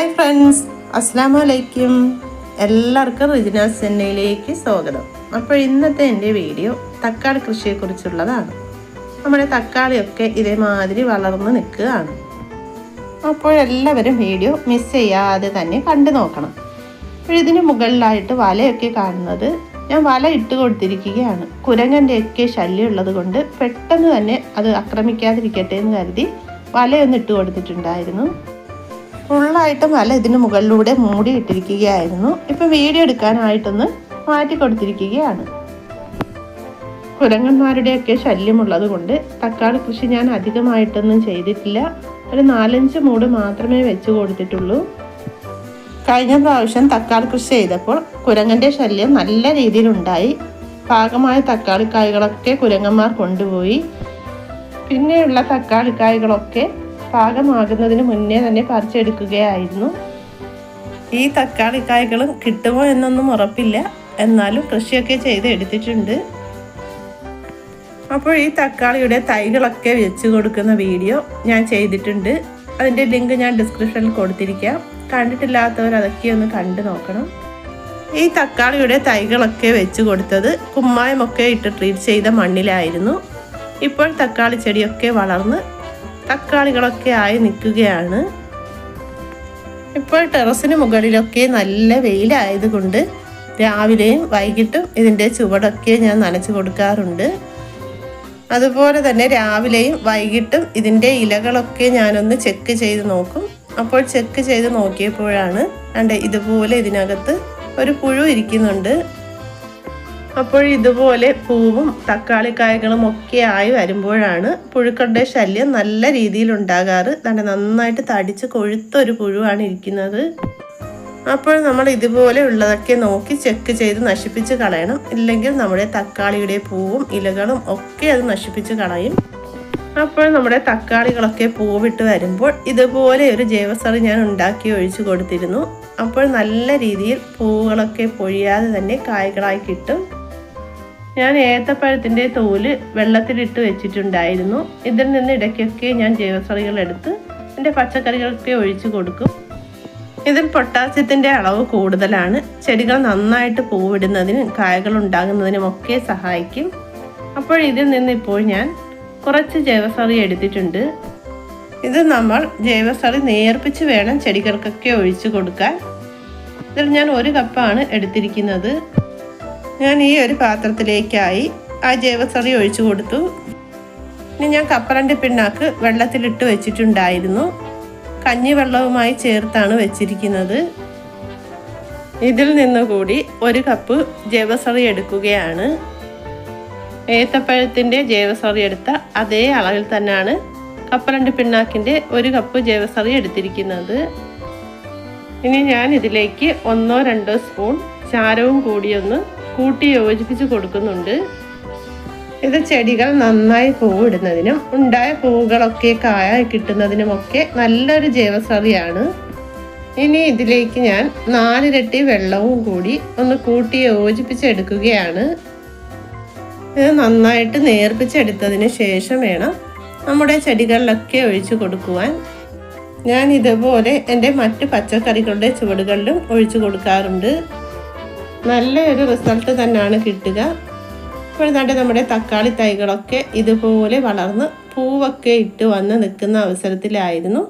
Hi friends അസ്സാം വലൈക്കും എല്ലാവർക്കും റിജിനാസ് സെന്നയിലേക്ക് സ്വാഗതം. അപ്പോൾ ഇന്നത്തെ എന്റെ വീഡിയോ തക്കാളി കൃഷിയെക്കുറിച്ചുള്ളതാണ്. നമ്മുടെ തക്കാളിയൊക്കെ ഇതേമാതിരി വളർന്ന് നിൽക്കുകയാണ്. അപ്പോൾ എല്ലാവരും വീഡിയോ മിസ് ചെയ്യാതെ തന്നെ കണ്ടു നോക്കണം. അപ്പോൾ ഇതിന് മുകളിലായിട്ട് വലയൊക്കെ കാണുന്നത് ഞാൻ വല ഇട്ട് കൊടുത്തിരിക്കുകയാണ്. കുരങ്ങന്റെയൊക്കെ ശല്യം ഉള്ളത് കൊണ്ട് പെട്ടെന്ന് തന്നെ അത് ആക്രമിക്കാതിരിക്കട്ടെ എന്ന് കരുതി വലയൊന്ന് ഇട്ട് കൊടുത്തിട്ടുണ്ടായിരുന്നു. ഫുള്ളായിട്ടും വല ഇതിന് മുകളിലൂടെ മൂടി ഇട്ടിരിക്കുകയായിരുന്നു ഇപ്പൊ വീഡിയോ എടുക്കാനായിട്ടൊന്ന് മാറ്റി കൊടുത്തിരിക്കുകയാണ് കുരങ്ങന്മാരുടെയൊക്കെ ശല്യമുള്ളത് കൊണ്ട് തക്കാളി കൃഷി ഞാൻ അധികമായിട്ടൊന്നും ചെയ്തിട്ടില്ല. ഒരു നാലഞ്ച് മൂട് മാത്രമേ വെച്ച് കൊടുത്തിട്ടുള്ളൂ. കഴിഞ്ഞ പ്രാവശ്യം തക്കാളി കൃഷി ചെയ്തപ്പോൾ കുരങ്ങന്റെ ശല്യം നല്ല രീതിയിലുണ്ടായി. പാകമായ തക്കാളിക്കായ്കളൊക്കെ കുരങ്ങന്മാർ കൊണ്ടുപോയി. പിന്നെയുള്ള തക്കാളിക്കായ്കളൊക്കെ പാകമാകുന്നതിന് മുന്നേ തന്നെ പറിച്ചെടുക്കുകയായിരുന്നു. ഈ തക്കാളി കായ്കളും കിട്ടുമോ എന്നൊന്നും ഉറപ്പില്ല. എന്നാലും കൃഷിയൊക്കെ ചെയ്ത് എടുത്തിട്ടുണ്ട്. അപ്പോൾ ഈ തക്കാളിയുടെ തൈകളൊക്കെ വെച്ച് കൊടുക്കുന്ന വീഡിയോ ഞാൻ ചെയ്തിട്ടുണ്ട്. അതിന്റെ ലിങ്ക് ഞാൻ ഡിസ്ക്രിപ്ഷനിൽ കൊടുത്തിരിക്കാം. കണ്ടിട്ടില്ലാത്തവർ അതൊക്കെ ഒന്ന് കണ്ടു നോക്കണം. ഈ തക്കാളിയുടെ തൈകളൊക്കെ വെച്ച് കൊടുത്തത് കുമ്മായമൊക്കെ ഇട്ട് ട്രീറ്റ് ചെയ്ത മണ്ണിലായിരുന്നു. ഇപ്പോൾ തക്കാളി ചെടിയൊക്കെ വളർന്ന് തക്കാളികളൊക്കെ ആയി നിൽക്കുകയാണ്. ഇപ്പോൾ ടെറസിന് മുകളിലൊക്കെ നല്ല വെയിലായതുകൊണ്ട് രാവിലെയും വൈകിട്ടും ഇതിന്റെ ചുവടൊക്കെ ഞാൻ നനച്ചു കൊടുക്കാറുണ്ട്. അതുപോലെ തന്നെ രാവിലെയും വൈകിട്ടും ഇതിന്റെ ഇലകളൊക്കെ ഞാനൊന്ന് ചെക്ക് ചെയ്ത് നോക്കും. അപ്പോൾ ചെക്ക് ചെയ്ത് നോക്കിയപ്പോഴാണ് കണ്ട് ഇതുപോലെ ഇതിനകത്ത് ഒരു പുഴു ഇരിക്കുന്നുണ്ട്. അപ്പോൾ ഇതുപോലെ പൂവും തക്കാളി കായകളും ഒക്കെ ആയി വരുമ്പോഴാണ് പുഴുക്കളുടെ ശല്യം നല്ല രീതിയിൽ ഉണ്ടാകാറ്. തന്നെ നന്നായിട്ട് തടിച്ച് കൊഴുത്തൊരു പുഴുവാണ് ഇരിക്കുന്നത്. അപ്പോൾ നമ്മൾ ഇതുപോലെ ഉള്ളതൊക്കെ നോക്കി ചെക്ക് ചെയ്ത് നശിപ്പിച്ച് കളയണം. ഇല്ലെങ്കിൽ നമ്മുടെ തക്കാളിയുടെ പൂവും ഇലകളും ഒക്കെ അത് നശിപ്പിച്ച് കളയും. അപ്പോൾ നമ്മുടെ തക്കാളികളൊക്കെ പൂവിട്ട് വരുമ്പോൾ ഇതുപോലെ ഒരു ജൈവസറി ഞാൻ ഉണ്ടാക്കി ഒഴിച്ചു കൊടുത്തിരുന്നു. അപ്പോൾ നല്ല രീതിയിൽ പൂവുകളൊക്കെ പൊഴിയാതെ തന്നെ കായ്കളായി കിട്ടും. ഞാൻ ഏത്തപ്പഴത്തിന്റെ തോൽ വെള്ളത്തിലിട്ട് വെച്ചിട്ടുണ്ടായിരുന്നു. ഇതിൽ നിന്ന് ഇടയ്ക്കൊക്കെ ഞാൻ ജൈവസറികൾ എടുത്ത് എന്റെ പച്ചക്കറികൾക്കൊക്കെ ഒഴിച്ചു കൊടുക്കും. ഇതിൽ പൊട്ടാസ്യത്തിന്റെ അളവ് കൂടുതലാണ്. ചെടികൾ നന്നായിട്ട് പൂവിടുന്നതിനും കായകൾ ഉണ്ടാകുന്നതിനും ഒക്കെ സഹായിക്കും. അപ്പോൾ ഇതിൽ നിന്ന് ഇപ്പോൾ ഞാൻ കുറച്ച് ജൈവസറി എടുത്തിട്ടുണ്ട്. ഇത് നമ്മൾ ജൈവസറി നേർപ്പിച്ച് വേണം ചെടികൾക്കൊക്കെ ഒഴിച്ചു കൊടുക്കാൻ. ഇതിൽ ഞാൻ ഒരു കപ്പാണ് എടുത്തിരിക്കുന്നത്. ഞാൻ ഈ ഒരു പാത്രത്തിലേക്കായി ആ ജൈവസറി ഒഴിച്ചു കൊടുത്തു. ഇനി ഞാൻ കപ്പലണ്ടി പിണ്ണാക്ക് വെള്ളത്തിലിട്ട് വെച്ചിട്ടുണ്ടായിരുന്നു. കഞ്ഞിവെള്ളവുമായി ചേർത്താണ് വെച്ചിരിക്കുന്നത്. ഇതിൽ നിന്നുകൂടി ഒരു കപ്പ് ജൈവസറി എടുക്കുകയാണ്. ഏത്തപ്പഴത്തിന്റെ ജൈവസറി എടുത്ത അതേ അളവിൽ തന്നെയാണ് കപ്പലണ്ടി പിണ്ണാക്കിന്റെ ഒരു കപ്പ് ജൈവസറി എടുത്തിരിക്കുന്നത്. ഇനി ഞാൻ ഇതിലേക്ക് ഒന്നോ രണ്ടോ സ്പൂൺ ചാരവും കൂടിയൊന്ന് കൂട്ടി യോജിപ്പിച്ച് കൊടുക്കുന്നുണ്ട്. ഇത് ചെടികൾ നന്നായി പൂവിടുന്നതിനും ഉണ്ടായ പൂവുകളൊക്കെ കിട്ടുന്നതിനും കിട്ടുന്നതിനുമൊക്കെ നല്ലൊരു ജൈവസറിയാണ് ഇനി ഇതിലേക്ക് ഞാൻ നാലിരട്ടി വെള്ളവും കൂടി ഒന്ന് കൂട്ടി യോജിപ്പിച്ചെടുക്കുകയാണ് ഇത് നന്നായിട്ട് നേർപ്പിച്ചെടുത്തതിന് ശേഷം വേണം നമ്മുടെ ചെടികളിലൊക്കെ ഒഴിച്ചു കൊടുക്കുവാൻ. ഞാൻ ഇതുപോലെ എന്റെ മറ്റ് പച്ചക്കറികളുടെ ചുവടുകളിലും ഒഴിച്ചു കൊടുക്കാറുണ്ട്. നല്ലൊരു റിസൾട്ട് തന്നെയാണ് കിട്ടുക. ഇപ്പോൾ നമ്മുടെ തക്കാളി തൈകളൊക്കെ ഇതുപോലെ വളർന്ന് പൂവൊക്കെ ഇട്ട് വന്ന് നിൽക്കുന്ന അവസരത്തിലായിരുന്നു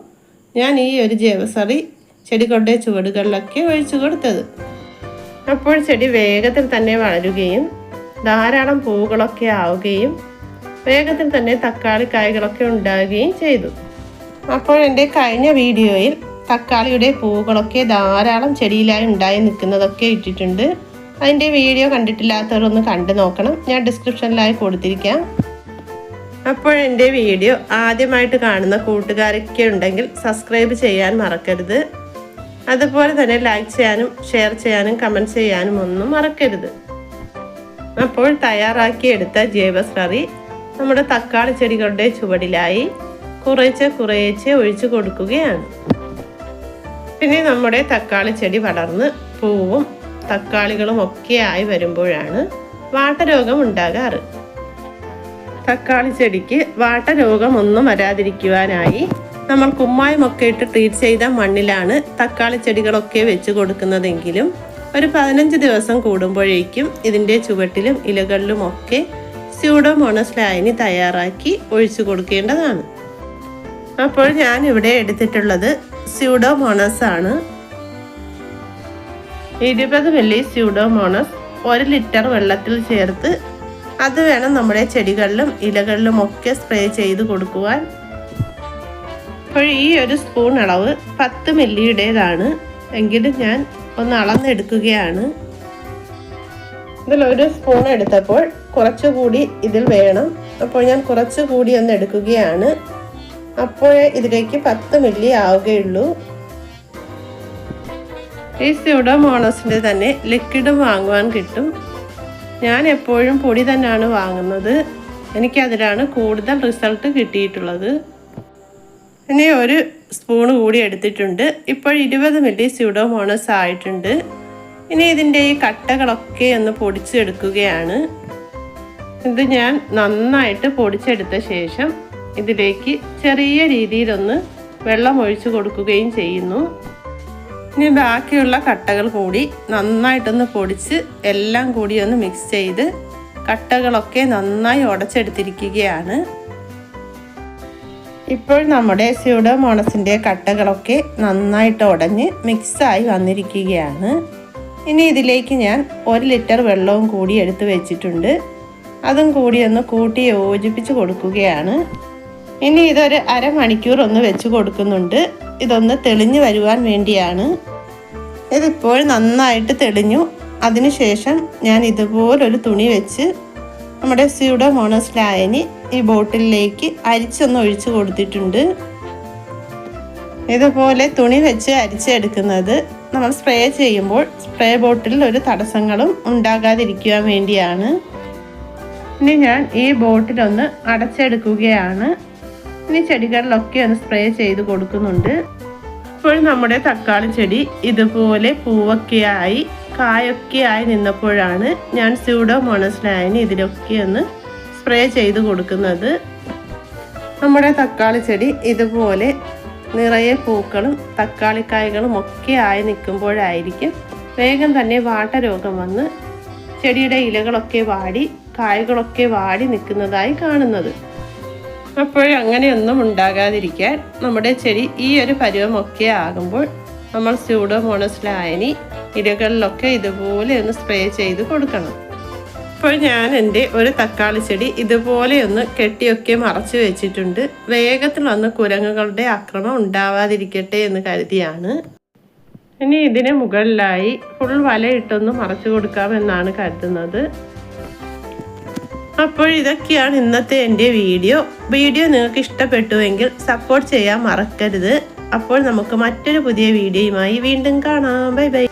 ഞാൻ ഈ ഒരു ജൈവസറി ചെടികളുടെ ചുവടുകളിലൊക്കെ ഒഴിച്ചു കൊടുത്തത്. അപ്പോൾ ചെടി വേഗത്തിൽ തന്നെ വളരുകയും ധാരാളം പൂവുകളൊക്കെ ആവുകയും വേഗത്തിൽ തന്നെ തക്കാളി കായ്കളൊക്കെ ഉണ്ടാകുകയും ചെയ്തു. അപ്പോൾ എന്റെ കഴിഞ്ഞ വീഡിയോയിൽ തക്കാളിയുടെ പൂവുകളൊക്കെ ധാരാളം ചെടിയിലായി ഉണ്ടായി നിൽക്കുന്നതൊക്കെ ഇട്ടിട്ടുണ്ട്. അതിന്റെ വീഡിയോ കണ്ടിട്ടില്ലാത്തവരൊന്ന് കണ്ടു നോക്കണം. ഞാൻ ഡിസ്ക്രിപ്ഷനിലായി കൊടുത്തിരിക്കാം. അപ്പോൾ എന്റെ വീഡിയോ ആദ്യമായിട്ട് കാണുന്ന കൂട്ടുകാരൊക്കെ ഉണ്ടെങ്കിൽ സബ്സ്ക്രൈബ് ചെയ്യാൻ മറക്കരുത്. അതുപോലെ തന്നെ ലൈക്ക് ചെയ്യാനും ഷെയർ ചെയ്യാനും കമന്റ് ചെയ്യാനും ഒന്നും മറക്കരുത്. അപ്പോൾ തയ്യാറാക്കിയെടുത്ത ജൈവസ്രറി നമ്മുടെ തക്കാളി ചെടികളുടെ ചുവടിലായി കുറേച്ച് കുറേച്ച് ഒഴിച്ചു കൊടുക്കുകയാണ്. പിന്നെ നമ്മുടെ തക്കാളി ചെടി വളർന്ന് പൂവും തക്കാളികളും ഒക്കെ ആയി വരുമ്പോഴാണ് വാട്ടരോഗം ഉണ്ടാകാറ്. തക്കാളി ചെടിക്ക് വാട്ടരോഗം ഒന്നും വരാതിരിക്കുവാനായി നമ്മൾ കുമ്മായമൊക്കെ ഇട്ട് ട്രീറ്റ് ചെയ്ത മണ്ണിലാണ് തക്കാളി ചെടികളൊക്കെ വെച്ച് കൊടുക്കുന്നതെങ്കിലും ഒരു പതിനഞ്ച് ദിവസം കൂടുമ്പോഴേക്കും ഇതിന്റെ ചുവട്ടിലും ഇലകളിലും ഒക്കെ സ്യൂഡോമോണസ് ലായനി തയ്യാറാക്കി ഒഴിച്ചു കൊടുക്കേണ്ടതാണ്. അപ്പോൾ ഞാൻ ഇവിടെ എടുത്തിട്ടുള്ളത് സ്യൂഡോമോണസ് ആണ്. ഇരുപത് മില്ലി സ്യൂഡോമോണസ് ഒരു ലിറ്റർ വെള്ളത്തിൽ ചേർത്ത് അത് വേണം നമ്മുടെ ചെടികളിലും ഇലകളിലും ഒക്കെ സ്പ്രേ ചെയ്ത് കൊടുക്കുവാൻ. അപ്പോൾ ഈ ഒരു സ്പൂൺ അളവ് പത്ത് മില്ലിയുടേതാണ്. എങ്കിലും ഞാൻ ഒന്ന് അളന്നെടുക്കുകയാണ്. ഇതിൽ ഒരു സ്പൂൺ എടുത്തപ്പോൾ കുറച്ചുകൂടി ഇതിൽ വേണം. അപ്പോൾ ഞാൻ കുറച്ചുകൂടി ഒന്ന് എടുക്കുകയാണ്. അപ്പോഴേ ഇതിലേക്ക് പത്ത് മില്ലി ആവുകയുള്ളൂ. ഈ സ്യൂഡോമോണസിന്റെ തന്നെ ലിക്വിഡ് വാങ്ങുവാൻ കിട്ടും. ഞാൻ എപ്പോഴും പൊടി തന്നെയാണ് വാങ്ങുന്നത്. എനിക്കതിലാണ് കൂടുതൽ റിസൾട്ട് കിട്ടിയിട്ടുള്ളത്. ഇനി ഒരു സ്പൂൺ കൂടി എടുത്തിട്ടുണ്ട്. ഇപ്പോൾ ഇരുപത് മില്ലി സ്യൂഡോമോണസ് ആയിട്ടുണ്ട്. ഇനി ഇതിന്റെ ഈ കട്ടകളൊക്കെ ഒന്ന് പൊടിച്ചെടുക്കുകയാണ്. ഇത് ഞാൻ നന്നായിട്ട് പൊടിച്ചെടുത്ത ശേഷം ഇതിലേക്ക് ചെറിയ രീതിയിലൊന്ന് വെള്ളം ഒഴിച്ചു കൊടുക്കുകയും ചെയ്യുന്നു. ഇനി ബാക്കിയുള്ള കട്ടകൾ കൂടി നന്നായിട്ടൊന്ന് പൊടിച്ച് എല്ലാം കൂടി ഒന്ന് മിക്സ് ചെയ്ത് കട്ടകളൊക്കെ നന്നായി ഉടച്ചെടുത്തിരിക്കുകയാണ്. ഇപ്പോൾ നമ്മുടെ സ്യൂഡോമോണസിന്റെ കട്ടകളൊക്കെ നന്നായിട്ട് ഉടഞ്ഞ് മിക്സായി വന്നിരിക്കുകയാണ്. ഇനി ഇതിലേക്ക് ഞാൻ ഒരു ലിറ്റർ വെള്ളവും കൂടി എടുത്തു വെച്ചിട്ടുണ്ട്. അതും കൂടി ഒന്ന് കൂട്ടി യോജിപ്പിച്ച് കൊടുക്കുകയാണ്. ഇനി ഇതൊരു അരമണിക്കൂർ ഒന്ന് വെച്ച് കൊടുക്കുന്നുണ്ട്. ഇതൊന്ന് തെളിഞ്ഞു വരുവാൻ വേണ്ടിയാണ്. ഇതിപ്പോൾ നന്നായിട്ട് തെളിഞ്ഞു. അതിനുശേഷം ഞാൻ ഇതുപോലൊരു തുണി വെച്ച് നമ്മുടെ സ്യൂഡോമോണസ് ലായനി ഈ ബോട്ടിലേക്ക് അരിച്ചൊന്ന് ഒഴിച്ചു കൊടുത്തിട്ടുണ്ട്. ഇതുപോലെ തുണി വെച്ച് അരിച്ചെടുക്കുന്നത് നമ്മൾ സ്പ്രേ ചെയ്യുമ്പോൾ സ്പ്രേ ബോട്ടിൽ ഒരു തടസ്സങ്ങളും ഉണ്ടാകാതിരിക്കുവാൻ വേണ്ടിയാണ്. ഇനി ഞാൻ ഈ ബോട്ടിലൊന്ന് അടച്ചെടുക്കുകയാണ്. ഇനി ചെടികളിലൊക്കെ ഒന്ന് സ്പ്രേ ചെയ്ത് കൊടുക്കുന്നുണ്ട്. ഇപ്പോൾ നമ്മുടെ തക്കാളി ചെടി ഇതുപോലെ പൂവൊക്കെ ആയി കായൊക്കെ ആയി നിന്നപ്പോഴാണ് ഞാൻ സ്യൂഡോമോണസ് ലൈന് ഇതിലൊക്കെ ഒന്ന് സ്പ്രേ ചെയ്ത് കൊടുക്കുന്നത്. നമ്മുടെ തക്കാളി ചെടി ഇതുപോലെ നിറയെ പൂക്കളും തക്കാളിക്കായകളും ഒക്കെ ആയി നിൽക്കുമ്പോഴായിരിക്കും വേഗം തന്നെ വാട്ടരോഗം വന്ന് ചെടിയുടെ ഇലകളൊക്കെ വാടി കായകളൊക്കെ വാടി നിൽക്കുന്നതായി കാണുന്നത്. അപ്പോൾ അങ്ങനെയൊന്നും ഉണ്ടാകാതിരിക്കാൻ നമ്മുടെ ചെടി ഈ ഒരു പരുവമൊക്കെ ആകുമ്പോൾ നമ്മൾ സ്യൂഡോമോണസ് ലായനി ഇലകളിലൊക്കെ ഇതുപോലെ ഒന്ന് സ്പ്രേ ചെയ്ത് കൊടുക്കണം. അപ്പോൾ ഞാൻ എന്റെ ഒരു തക്കാളി ചെടി ഇതുപോലെ ഒന്ന് കെട്ടിയൊക്കെ മറച്ചു വെച്ചിട്ടുണ്ട്. വേഗത്തിൽ വന്ന് കുരങ്ങുകളുടെ ആക്രമം ഉണ്ടാവാതിരിക്കട്ടെ എന്ന് കരുതിയാണ്. ഇനി ഇതിന് മുകളിലായി ഫുൾ വലയിട്ടൊന്ന് മറച്ചു കൊടുക്കാമെന്നാണ് കരുതുന്നത്. അപ്പോൾ ഇതൊക്കെയാണ് ഇന്നത്തെ എന്റെ വീഡിയോ. വീഡിയോ നിങ്ങൾക്ക് ഇഷ്ടപ്പെട്ടുവെങ്കിൽ സപ്പോർട്ട് ചെയ്യാൻ മറക്കരുത്. അപ്പോൾ നമുക്ക് മറ്റൊരു പുതിയ വീഡിയോയുമായി വീണ്ടും കാണാം. Bye bye.